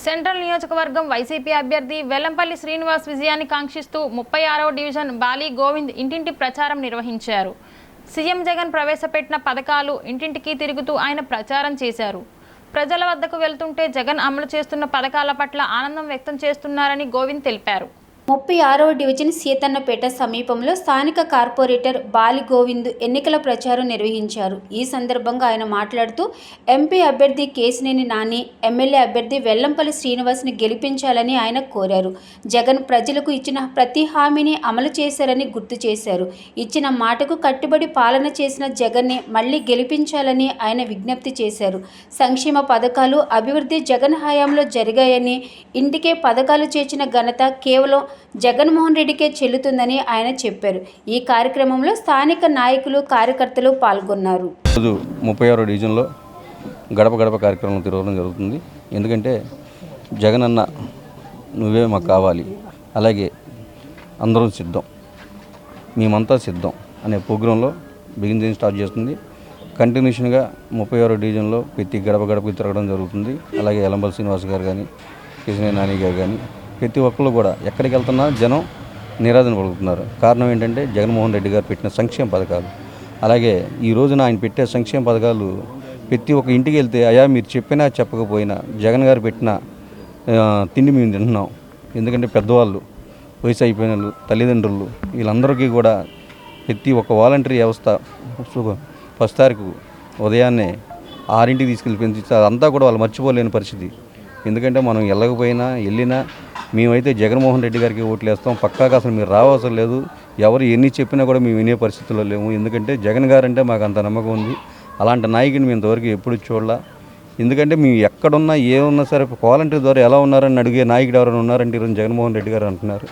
Central నియోజకవర్గం YCP అభ్యర్థి వెల్లంపల్లి శ్రీనివాస్ విజయాన్ని కాంక్షిస్తూ ముప్పై ఆరవ డివిజన్ బాలి గోవింద్ ఇంటింటి ప్రచారం నిర్వహించారు. సీఎం జగన్ ప్రవేశపెట్టిన పథకాలు ఇంటింటికి తిరుగుతూ ఆయన ప్రచారం చేశారు. ప్రజల వద్దకు వెళ్తుంటే జగన్ అమలు చేస్తున్న పథకాల పట్ల ఆనందం వ్యక్తం చేస్తున్నారని గోవింద్ తెలిపారు. ముప్పై ఆరవ డివిజన్ సీతన్నపేట సమీపంలో స్థానిక కార్పొరేటర్ బాలి గోవింద్ ఎన్నికల ప్రచారం నిర్వహించారు. ఈ సందర్భంగా ఆయన మాట్లాడుతూ ఎంపీ అభ్యర్థి కేసినేని నాని ఎమ్మెల్యే అభ్యర్థి వెల్లంపల్లి శ్రీనివాస్ని గెలిపించాలని ఆయన కోరారు. జగన్ ప్రజలకు ఇచ్చిన ప్రతి హామీని అమలు చేశారని గుర్తు చేశారు. ఇచ్చిన మాటకు కట్టుబడి పాలన చేసిన జగన్ని మళ్ళీ గెలిపించాలని ఆయన విజ్ఞప్తి చేశారు. సంక్షేమ పథకాలు అభివృద్ధి జగన్ హయాంలో జరిగాయని ఇంటికే పథకాలు చేర్చిన ఘనత కేవలం జగన్మోహన్ రెడ్డికే చెల్లుతుందని ఆయన చెప్పారు. ఈ కార్యక్రమంలో స్థానిక నాయకులు కార్యకర్తలు పాల్గొన్నారు. ముప్పై ఆరో డివిజన్లో గడప గడప కార్యక్రమం తిరగడం జరుగుతుంది. ఎందుకంటే జగన్ అన్న నువ్వే మాకు కావాలి. అలాగే అందరం సిద్ధం. మేమంతా సిద్ధం అనే ప్రోగ్రాంలో బిగిన్ స్టార్ట్ చేస్తుంది. కంటిన్యూషన్గా ముప్పై ఆరో డివిజన్లో ప్రతి గడప గడపకి తిరగడం జరుగుతుంది. అలాగే ఎలంబల్ శ్రీనివాస్ గారు కానీ కిషనే నాని గారు కానీ ప్రతి ఒక్కళ్ళు కూడా ఎక్కడికి వెళ్తున్నా జనం నిరాదన పడుతున్నారు కారణం ఏంటంటే జగన్మోహన్ రెడ్డి గారు పెట్టిన సంక్షేమ పథకాలు. అలాగే ఈ రోజున ఆయన పెట్టే సంక్షేమ పథకాలు ప్రతి ఒక్క ఇంటికి వెళ్తే అయా మీరు చెప్పినా చెప్పకపోయినా జగన్ గారు పెట్టిన తిండి మేము తింటున్నాం. ఎందుకంటే పెద్దవాళ్ళు వయసు అయిపోయిన వాళ్ళు, తల్లిదండ్రులు వీళ్ళందరికీ కూడా ప్రతి ఒక్క వాలంటరీ వ్యవస్థ ఫస్ట్ తారీఖు ఉదయాన్నే ఆరింటికి తీసుకెళ్ళి పెంచుతారు అంతా కూడా వాళ్ళు మర్చిపోలేని పరిస్థితి. ఎందుకంటే మనం వెళ్ళకపోయినా వెళ్ళినా మేమైతే జగన్మోహన్ రెడ్డి గారికి ఓట్లు వేస్తాం పక్కాగా అసలు మీరు రావాల్సిన లేదు. ఎవరు ఎన్ని చెప్పినా కూడా మేము వినే పరిస్థితుల్లో లేము. ఎందుకంటే జగన్ గారంటే మాకు అంత నమ్మకం ఉంది. అలాంటి నాయకుడిని మేము ఇంతవరకు ఎప్పుడు చూడాల. ఎందుకంటే మేము ఎక్కడున్నా ఏమున్నా సరే వాలంటీర్ ద్వారా ఎలా ఉన్నారని అడిగే నాయకుడు ఎవరైనా ఉన్నారంటే ఈరోజు జగన్మోహన్ రెడ్డి గారు అంటున్నారు.